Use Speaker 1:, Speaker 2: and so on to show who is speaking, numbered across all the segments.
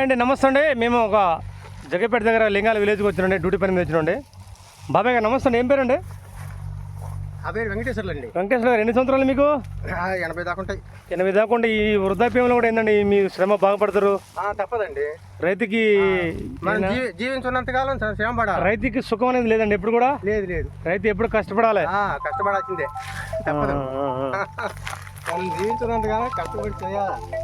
Speaker 1: అండి నమస్తే అండి. మేము ఒక జగపేట దగ్గర లింగాల విలేజ్కి వచ్చినండి డ్యూటీ పని మీద వచ్చినండి. బాబాయ్ గారు నమస్తే అండి. ఏం పేరండి?
Speaker 2: ఆ పేరు వెంకటేశ్వర్లు అండి.
Speaker 1: వెంకటేశ్వర గారు ఎన్ని సంవత్సరాలు మీకు?
Speaker 2: ఎనభై దాకా ఉంటాయి.
Speaker 1: ఎనిమిది దాకా ఈ వృద్ధాప్యంలో కూడా ఏందండి మీ శ్రమ బాగుపడతారు
Speaker 2: తప్పదండి.
Speaker 1: రైతుకి
Speaker 2: మనం జీవి జీవించున్నంత కాలం శ్ర- శ్రమ పడాలి.
Speaker 1: రైతుకి సుఖం అనేది లేదండి ఎప్పుడు కూడా?
Speaker 2: లేదు లేదు.
Speaker 1: రైతు ఎప్పుడు కష్టపడాలి?
Speaker 2: ఆ, కష్టపడాల్సిందే. తప్పదు.
Speaker 1: ఆ, ఆ,
Speaker 2: మనం జీవించున్నంత కాలం కష్టపడి చేయాలి.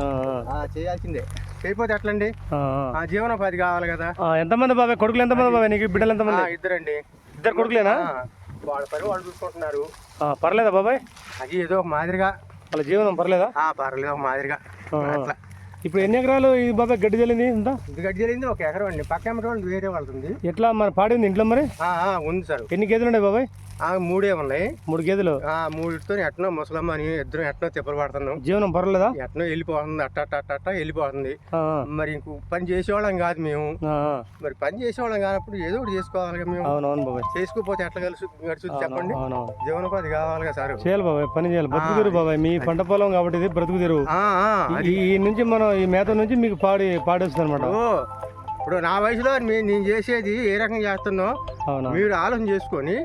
Speaker 1: ఆ,
Speaker 2: ఆ, చేయాల్సిందే. చేయకపోతే ఎట్లండి?
Speaker 1: ఆ,
Speaker 2: జీవనోపాధి కావాలి కదా.
Speaker 1: ఎంతమంది బాబాయ్ కొడుకులు ఎంతమంది బాబాయ్ నీకు బిడ్డలు ఎంతమంది?
Speaker 2: ఇద్దరండి.
Speaker 1: ఇద్దరు కొడుకులేనా?
Speaker 2: వాళ్ళ పని వాళ్ళు చూసుకుంటున్నారు.
Speaker 1: పర్లేదా బాబాయ్?
Speaker 2: అది ఏదో ఒక మాదిరిగా.
Speaker 1: వాళ్ళ జీవనం పర్లేదా?
Speaker 2: ఆ పర్లేదు ఒక మాదిరిగా. అట్లా.
Speaker 1: ఇప్పుడు ఎన్ని ఎకరాలు ఈ బాబాయ్ గడ్డి చల్లింది ఇంత?
Speaker 2: ఇది గడ్డి జరిగింది ఒక ఎకరం అండి. పక్క వాళ్ళు వేరే వాళ్ళది.
Speaker 1: ఎట్లా మన పాడింది ఇంట్లో మరి?
Speaker 2: ఆ, ఆ, ఉంది సార్.
Speaker 1: ఎన్ని గేదెలు ఉన్నాయి బాబాయ్?
Speaker 2: ఆ, మూడే ఉన్నాయి.
Speaker 1: మూడు గేదెలు.
Speaker 2: ఆ మూడితో ఎట్నో ముసలమ్మ అని ఇద్దరు ఎట్నో తిప్పలు పడుతున్నాం.
Speaker 1: జీవనం పర్లేదా
Speaker 2: ఎట్నో వెళ్ళిపోతుంది. అట్ట అట్ట అట్ట అట్ట వెళ్ళిపోతుంది.
Speaker 1: ఆ,
Speaker 2: మరి ఇంకో పని చేసేవాళ్ళం కాదు మేము.
Speaker 1: ఆ, ఆ.
Speaker 2: మరి పని చేసేవాళ్ళం కానప్పుడు ఏదో ఒకటి చేసుకోవాలి కదా మేము.
Speaker 1: అవునవును బాబాయ్.
Speaker 2: చేసుకోకపోతే ఎట్లా కలిసి గడుచుద్ది చెప్పండి.
Speaker 1: అవునవును.
Speaker 2: జీవనోపాధి కావాలి కదా సార్.
Speaker 1: చేయాలి బాబాయ్ పని చేయాలి. బ్రతుకు తెరువు బాబాయ్. మీ పంట పొలం కాబట్టి ఇది బ్రతుకు తెరువు
Speaker 2: ఆ, ఆ, అది.
Speaker 1: ఈ ఈ నుంచి మనం ఈ మేత నుంచి మీకు పాడి పాడేస్తుంది అనమాట
Speaker 2: ఇప్పుడు నా వయసులో నేను చేసేది ఏ రకంగా చేస్తున్నో
Speaker 1: అవునా?
Speaker 2: మీరు ఆలోచన చేసుకొని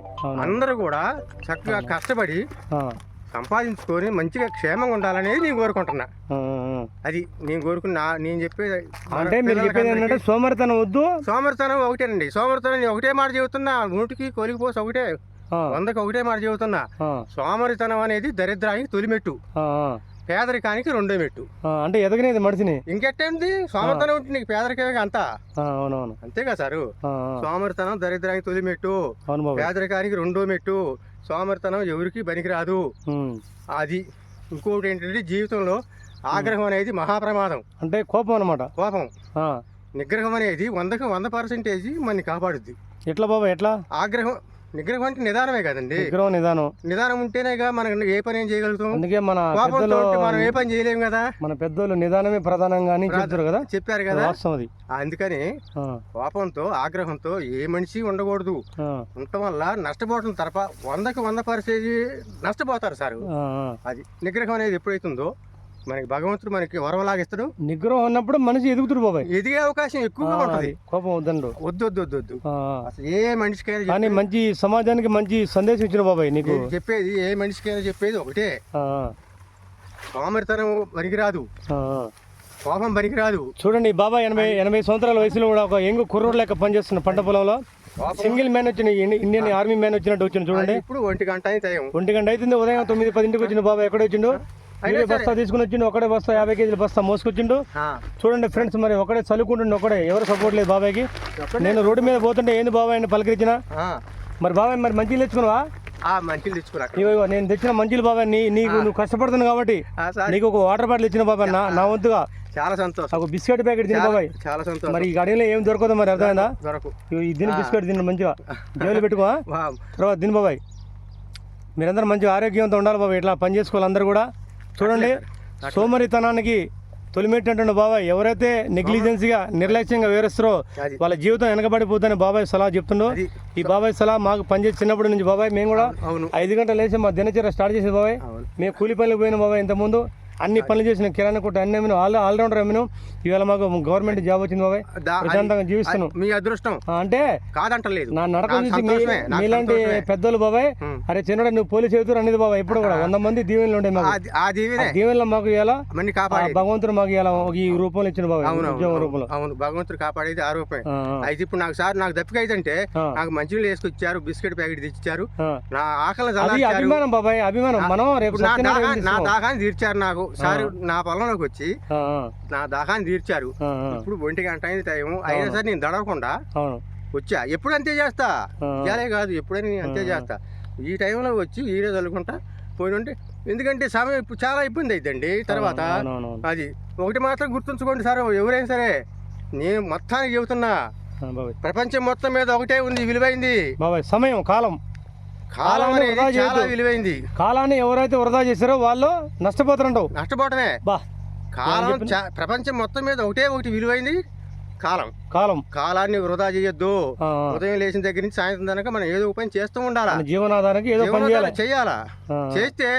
Speaker 2: అందరూ కూడా చక్కగా కష్టపడి సంపాదించుకొని మంచిగా క్షేమంగా ఉండాలనేది నేను కోరుకుంటున్నా. అది నేను కోరుకున్నా నేను చెప్పేది
Speaker 1: అంటే మీరు చెప్పేది ఏంటంటే సోమరితనం వద్దు.
Speaker 2: సోమరితనం ఒకటేనండి. సోమరితనం నేను ఒకటే మాట చెబుతున్నా. నూటికి కొలిగిపోసి ఒకటే వందకి ఒకటే మాట చెబుతున్నా. సోమరితనం అనేది దరిద్రానికి తొలిమెట్టు. పేదరికానికి రెండో మెట్టు.
Speaker 1: అంటే ఎదగనేది మనిషిని.
Speaker 2: ఇంకెట్టేంది? సోమరితనం ఉంటుంది నీకు పేదరికమే అంతా.
Speaker 1: అవునవును.
Speaker 2: అంతేగా సారు. సోమరితనం దరిద్రానికి
Speaker 1: అవును బాబాయ్
Speaker 2: పేదరికానికి రెండో మెట్టు. సోమరితనం ఎవరికి పనికిరాదు.
Speaker 1: ఉమ్.
Speaker 2: అది ఇంకోటి ఏంటంటే జీవితంలో ఆగ్రహం అనేది మహాప్రమాదం.
Speaker 1: అంటే కోపం అనమాట
Speaker 2: కోపం. నిగ్రహం అనేది వందకు వంద పర్సెంటేజ్ మనని కాపాడుద్ది.
Speaker 1: ఎట్లా బాబాయ్ ఎట్లా?
Speaker 2: ఆగ్రహం నిగ్రహం అంటే నిదానమే కదండి.
Speaker 1: విగ్రహం నిదానం.
Speaker 2: నిదానం ఉంటేనేగా మనం ఏ పని ఏం చేయగలుగుతాం?
Speaker 1: అందుకే మన పెద్దలు
Speaker 2: మనం ఏ పని చేయలేం కదా.
Speaker 1: మన పెద్దోళ్ళు నిదానమే ప్రధానంగా చెప్తారు కదా?
Speaker 2: చెప్పారు కదా.
Speaker 1: వాస్తవం
Speaker 2: అందుకని కోపంతో ఆగ్రహంతో ఏ మనిషి ఉండకూడదు. ఉండటం వల్ల నష్టపోవడం తరప వందకి వంద పర్సెంటేజ్ నష్టపోతారు సార్. అది నిగ్రహం అనేది ఎప్పుడైతుందో మనకి భగవంతుడు మనకి వరవలాగిస్తాడు.
Speaker 1: నిగ్రహం ఉన్నప్పుడు మనిషి ఎదుగుతుడు బాబాయ్.
Speaker 2: ఎదిగే అవకాశం ఎక్కువగా ఉంటది.
Speaker 1: కోపం వద్దండు.
Speaker 2: వద్దు వద్దు వద్దు వద్దు. అసలు ఏ మనిషికైనా
Speaker 1: కానీ మంచి సమాజానికి మంచి సందేశం ఇచ్చిన బాబాయ్ నీకు.
Speaker 2: చెప్పేది ఏ మనిషికైనా చెప్పేది ఒకటే. సోమరితనం పనికిరాదు. కోపం పనికిరాదు
Speaker 1: చూడండి ఈ బాబాయ్ ఎనభై ఎనభై సంవత్సరాల వయసులో కూడా ఒక ఎంగు కుర్రోడు లెక్క పనిచేస్తున్న పంట పొలంలో. సింగిల్ మ్యాన్ వచ్చిన ఇండి- ఇండియన్ ఆర్మీ మ్యాన్ వచ్చినట్టు వచ్చిన చూడండి.
Speaker 2: ఇప్పుడు ఒంటి గంట అయితే
Speaker 1: ఒంటి గంట అవుతుంది ఉదయం తొమ్మిది పదింటికి వచ్చిండు బాబాయ్ ఎక్కడ వచ్చిండు. ఇదే బస్తా తీసుకుని వచ్చిండు ఒకడే బస్తా యాభై కేజీల బస్తా మోసుకొచ్చిండు. చూడండి ఫ్రెండ్స్ మరి ఒకడే చదువుకుంటుండే ఒకడే ఎవరు సపోర్ట్ లేదు బాబాయ్కి. నేను రోడ్డు మీద పోతుంటే ఏంది బాబాయ్ అని పలకరించిన? మరి బాబాయ్ మరి మంచిలు తెచ్చుకున్నావా?
Speaker 2: మంచిలు
Speaker 1: నేను తెచ్చిన మంచిలు బాబాయ్ నీ నీకు నువ్వు కష్టపడుతున్నావు కాబట్టి నీకు ఒక వాటర్ బాటిల్ ఇచ్చిన బాబాయ్ నా నా వంతుగా.
Speaker 2: చాలా సంతోషం.
Speaker 1: ఒక బిస్కెట్ ప్యాకెట్ తిని బాబాయ్.
Speaker 2: చాలా సంతోషం.
Speaker 1: మరి ఈ గడిలో ఏం దొరకదు మరి అర్థమైందా?
Speaker 2: దొరకు
Speaker 1: ఈ దీని బిస్కెట్ తిన్న మంచిగా. జేబులో పెట్టుకో తర్వాత దీని బాబాయ్. మీరందరూ మంచిగా ఆరోగ్యంతో ఉండాలి బాబాయ్ ఇట్లా పని చేసుకోవాలి అందరూ కూడా. చూడండి. సోమరితనానికి తొలిమెట్టినటువంటి బాబాయ్ ఎవరైతే నెగ్లిజెన్సీగా నిర్లక్ష్యంగా వివరిస్తారో వాళ్ళ జీవితం వెనకబడిపోతుందని బాబాయ్ సలహా చెప్తుండో. ఈ బాబాయ్ సలహా మాకు పనిచేసి చిన్నప్పటి నుంచి బాబాయ్ మేము కూడా ఐదు గంటలు లేచి మా దినచర్య స్టార్ట్ చేసేది బాబాయ్. మేము కూలి పనులకు పోయిన బాబాయ్ ఇంతకుముందు. అన్ని పనులు చేసిన కిరాణా కొట్టు అన్ని అమ్మిన. ఆల్ ఆల్రౌండర్ అమ్మిన. ఇవాళ మాకు గవర్నమెంట్ జాబ్ వచ్చింది బాబాయ్. ప్రశాంతంగా జీవిస్తున్నాం.
Speaker 2: మీ అదృష్టం.
Speaker 1: అంటే
Speaker 2: కాదంటలేదు.
Speaker 1: నా నడక చూసి మీలాంటి. పెద్దోళ్ళు బాబాయ్. అరే చిన్నడ నువ్వు పోలీస్ అవుతారు అనేది బాబాయ్ ఇప్పుడు కూడా వంద మంది దీవెనలు ఉండే మాకు. దీవెనలు మాకు
Speaker 2: కాపాడేది.
Speaker 1: భగవంతుడు మాకు ఇలా ఈ రూపంలో ఇచ్చిన బాబాయ్ రూపంలో.
Speaker 2: అవును. భగవంతుడు కాపాడేది ఆ
Speaker 1: ఆ,
Speaker 2: అయితే ఇప్పుడు నాకు సార్ నాకు దప్పిక అయితే నాకు మంచినీళ్ళు వేసుకొచ్చారు బిస్కెట్ ప్యాకెట్ తెచ్చిచ్చారు. నా ఆకలి
Speaker 1: అభిమానం బాబాయ్ అభిమానం. మనం రేపు
Speaker 2: నా. దాహాన్ని తీర్చారు నాకు. సార్ నా పొలంలోకి వచ్చి నా దాహాన్ని తీర్చారు. ఇప్పుడు ఒంటి గంట అయింది టైం అయినా సరే నేను దడవకుండా వచ్చా. ఎప్పుడు అంతే చేస్తా? ఇయాలే కాదు ఎప్పుడైనా నేను అంతే. చేస్తా. ఈ టైంలో వచ్చి ఈరే చల్లుకుంటా పోయి ఉంటే ఎందుకంటే సమయం ఇప్పుడు చాలా ఇబ్బంది అయిద్దండి తర్వాత. అది ఒకటి మాత్రం గుర్తుంచుకోండి సార్ ఎవరైనా సరే నేను మొత్తానికి చెబుతున్నా ప్రపంచం మొత్తం మీద ఒకటే ఉంది విలువైంది.
Speaker 1: సమయం కాలం.
Speaker 2: కాలం
Speaker 1: కాలాన్ని
Speaker 2: అనేది
Speaker 1: వృధా
Speaker 2: చాలా. విలువైంది.
Speaker 1: కాలాన్ని ఎవరైతే వృధా చేశారో వాళ్ళు నష్టపోతారంటావు.
Speaker 2: నష్టపోవటమే.
Speaker 1: బా.
Speaker 2: కాలం ప్రపంచం మొత్తం మీద ఒకటే ఒకటి విలువైంది. కాలం.
Speaker 1: కాలం.
Speaker 2: కాలాన్ని వృధా చేయొద్దు. ఉదయం లేచిన దగ్గర నుంచి సాయంత్రం దాకా మనం ఏదో పని చేస్తూ ఉండాలా?
Speaker 1: జీవనాధారానికి ఏదో చేయాలి.
Speaker 2: చేస్తే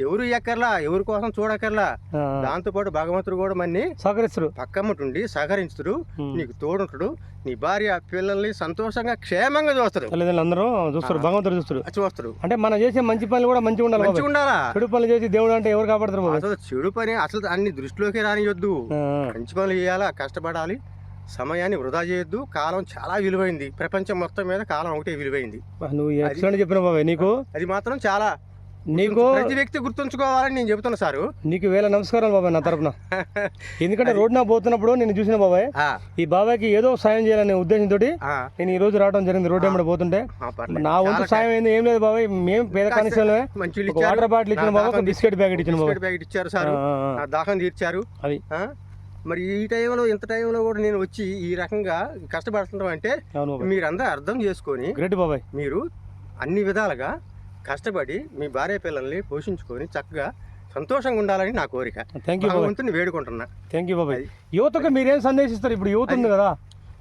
Speaker 2: ఎవరు ఎక్కర్లా? ఎవరి కోసం చూడక్కర్లా?
Speaker 1: ఆ,
Speaker 2: దాంతో పాటు భగవంతుడు కూడా మన్ని
Speaker 1: సహకరిస్తారు
Speaker 2: పక్కమ్మటుండి సహకరించుడు. నీకు తోడుంటుడు నీ భార్య పిల్లల్ని సంతోషంగా క్షేమంగా చూస్తాడు.
Speaker 1: తల్లిదండ్రులు అందరూ చూస్తారు భగవంతుడు చూస్తారు
Speaker 2: చూస్తాడు.
Speaker 1: అంటే మనం చేసే మంచి పనులు కూడా మంచిగా ఉండాలి
Speaker 2: మంచిగా ఉండాలా?
Speaker 1: చెడు పనులు చేసి దేవుడు అంటే ఎవరు కాపాడతారు
Speaker 2: అసలు చెడు పని అసలు అన్ని దృష్టిలోకి రానియొద్దు. మంచి పనులు చేయాలా? కష్టపడాలి. సమయాన్ని వృధా చేయొద్దు. కాలం చాలా విలువైంది. ప్రపంచం మొత్తం మీద కాలం ఒకటే విలువైంది.
Speaker 1: ఆ, నువ్వు ఎక్సలెంట్ చెప్పిన బాబాయ్ నీకు.
Speaker 2: అది మాత్రం చాలా
Speaker 1: నీకు
Speaker 2: ప్రతి వ్యక్తి గుర్తుంచుకోవాలని నేను చెబుతున్నా సారు.
Speaker 1: నీకు వేల నమస్కారాలు బాబాయ్ నా తరపున. ఎందుకంటే రోడ్డున పోతున్నప్పుడు నేను చూసిన బాబాయ్ ఈ బాబాయ్కి ఏదో సాయం చేయాలనే ఉద్దేశంతో నేను ఈ రోజు రావడం జరిగింది రోడ్డు వెంబడి పోతుంటే. నా వంతు సాయం ఏంది ఏం లేదు బాబాయ్. మేము పేద
Speaker 2: ఇచ్చారు.
Speaker 1: వాటర్ బాటిల్ ఇచ్చిన
Speaker 2: నా
Speaker 1: బాబా ఒక
Speaker 2: దాహం
Speaker 1: బిస్కెట్ ప్యాకెట్ ఇచ్చిన బాబా
Speaker 2: బిస్కెట్ ప్యాకెట్ ఇచ్చారు సార్. నా దాహం తీర్చారు.
Speaker 1: అది?
Speaker 2: మరి ఈ టైంలో ఇంత టైంలో కూడా నేను వచ్చి ఈ రకంగా కష్టపడుతుంటాం అంటే మీరందరూ అర్థం చేసుకొని
Speaker 1: బాబాయ్.
Speaker 2: మీరు అన్ని విధాలుగా కష్టపడి మీ భార్య పిల్లల్ని పోషించుకొని చక్కగా సంతోషంగా ఉండాలని నా కోరిక.
Speaker 1: థ్యాంక్ యూ
Speaker 2: భగవంతుని వేడుకుంటున్నా.
Speaker 1: థ్యాంక్ యూ బాబాయ్. యువతకు మీరేం సందేశిస్తారు? ఇప్పుడు యువత ఉంది కదా.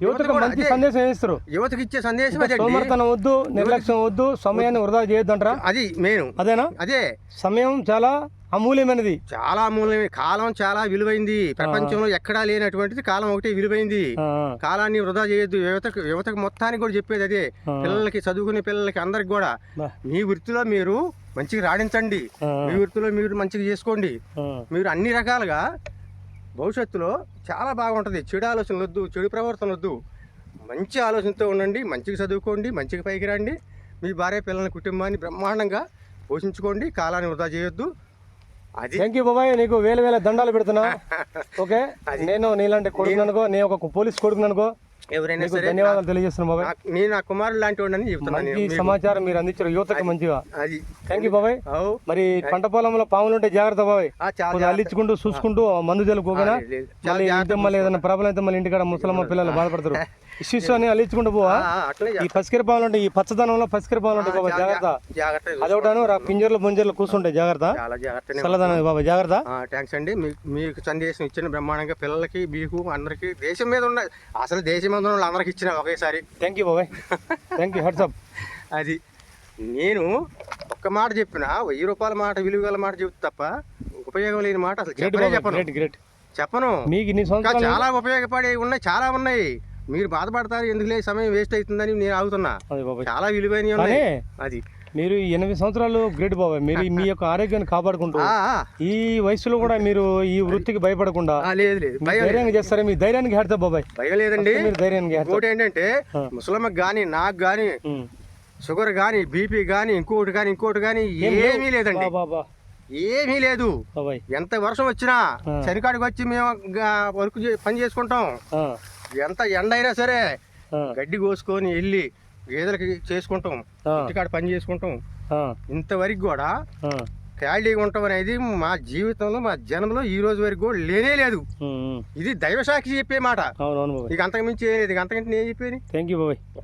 Speaker 1: యువతకు మంచి. సందేశం ఇస్తారు
Speaker 2: యువతకి ఇచ్చే సందేశం
Speaker 1: సోమర్తనం వద్దు నిర్లక్ష్యం వద్దు సమయాన్ని వృధా చేయొద్దంటారా?
Speaker 2: అది మెయిన్.
Speaker 1: అదేనా?
Speaker 2: అదే.
Speaker 1: సమయం చాలా అమూల్యమైనది.
Speaker 2: చాలా మూల్యమే కాలం చాలా విలువైంది. ప్రపంచంలో ఎక్కడా లేనటువంటిది కాలం ఒకటే విలువైంది. కాలాన్ని వృధా చేయొద్దు. యువతకు యువతకు మొత్తానికి కూడా చెప్పేది అదే. పిల్లలకి చదువుకునే పిల్లలకి అందరికి కూడా. మీ వృత్తిలో మీరు మంచిగా రాణించండి. మీ వృత్తిలో మీరు మంచిగా చేసుకోండి. మీరు అన్ని రకాలుగా భవిష్యత్తులో చాలా బాగుంటుంది. చెడు ఆలోచనలు వద్దు చెడు ప్రవర్తన వద్దు. మంచి ఆలోచనతో ఉండండి మంచిగా చదువుకోండి మంచిగా పైకి రండి. మీ భార్య పిల్లల కుటుంబాన్ని బ్రహ్మాండంగా పోషించుకోండి. కాలాన్ని వృధా చేయొద్దు. అది
Speaker 1: థ్యాంక్ యూ బాబాయ్. నీకు వేల వేల దండాలు పెడుతున్నా. ఓకే? నేను నీలాంటి కొడుకుననుకో నేను ఒక పోలీస్ కొడుకుననుకో
Speaker 2: ఎవరైనా సరే
Speaker 1: ధన్యవాదాలు తెలియజేస్తున్నాను బాబాయ్.
Speaker 2: నేను నా కుమారుడు లాంటి వాడిని చెప్తున్నాను.
Speaker 1: సమాచారం మీరు అందించారు యువతకు మంచిగా.
Speaker 2: అది
Speaker 1: థ్యాంక్ యూ బాబాయ్. మరి పంట పొలంలో పాములు ఉంటే జాగ్రత్త బాబాయ్. అల్లించుకుంటూ చూసుకుంటూ మందు.
Speaker 2: చాలా
Speaker 1: మళ్ళీ మళ్ళీ ఏదైనా ప్రాబ్లం అయితే మళ్ళీ ఇంటికాడ ముసలమ్మ పిల్లలు బాధపడతారు. ఇష్యూస్ అని అల్లించుకుంటూ పోవా? ఈ పసికిర పాములు ఉంటాయి ఈ పచ్చదనంలో పసికిర పాములు ఉంటాయి బాబా జాగ్రత్త. అదొకటాను పింజర్లు ముంజర్లు కూర్చుంటాయి జాగ్రత్త.
Speaker 2: చాలా జాగ్రత్త
Speaker 1: చల్లదనం బాబా జాగ్రత్త.
Speaker 2: థ్యాంక్స్ అండి. మీకు మీకు సందేశం ఇచ్చిన బ్రహ్మాండంగా పిల్లలకి మీకు అందరికి దేశం మీద ఉన్న అసలు దేశం ఉన్న వాళ్ళు అందరికి ఇచ్చిన ఒకేసారి.
Speaker 1: థ్యాంక్ యూ బాబాయ్. థ్యాంక్ యూ హెడ్సప్
Speaker 2: అది. నేను ఒక్క మాట చెప్పిన వెయ్యి రూపాయల మాట విలువ గల మాట చెబుతా తప్ప ఉపయోగం లేని మాట అసలు చెప్పనే
Speaker 1: గ్రేట్ గ్రేట్
Speaker 2: చెప్పను.
Speaker 1: మీకు
Speaker 2: చాలా ఉపయోగపడే ఉన్నాయి చాలా ఉన్నాయి. మీరు బాధపడతారు ఎందుకులే సమయం వేస్ట్ అవుతుందని నేను ఆగుతున్నా. చాలా విలువైనవి ఉన్నాయి. అది.
Speaker 1: మీరు ఎనిమిది సంవత్సరాలు గ్రేట్ బాబాయ్. మీరు మీ యొక్క ఆరోగ్యాన్ని కాపాడుకుంటూ. ఈ వయసులో కూడా మీరు ఈ వృత్తికి భయపడకుండా
Speaker 2: లేదు.
Speaker 1: ధైర్యంగా చేస్తారా? మీ ధైర్యానికి హెడ్సప్ బాబాయ్.
Speaker 2: భయం లేదండి.
Speaker 1: మీరు ధైర్యానికి
Speaker 2: ఇంకోటి ఏంటంటే. ముసలమ్మకి కానీ నాకు కానీ షుగర్ కానీ బీపీ కానీ ఇంకోటి కానీ ఇంకోటి కానీ ఏమీ లేదండి.
Speaker 1: బాబా
Speaker 2: ఏమీ లేదు. ఎంత వర్షం వచ్చినా. చనికాడికి వచ్చి మేము వర్క్ పని చేసుకుంటాం. ఎంత ఎండ అయినా సరే గడ్డి కోసుకొని వెళ్ళి గేదెలకి చేసుకుంటాం ఇంటికాడ పని చేసుకుంటాం. ఇంతవరకు కూడా. ఖాళీగా ఉండటం అనేది మా జీవితంలో మా జన్మలో ఈ రోజు వరకు కూడా లేనే లేదు. ఇది దైవ సాక్షి చెప్పే మాట. ఇక అంతకు మించి ఇక అంతకంటే నేను చెప్పేది?
Speaker 1: థ్యాంక్ యూ బాబాయ్.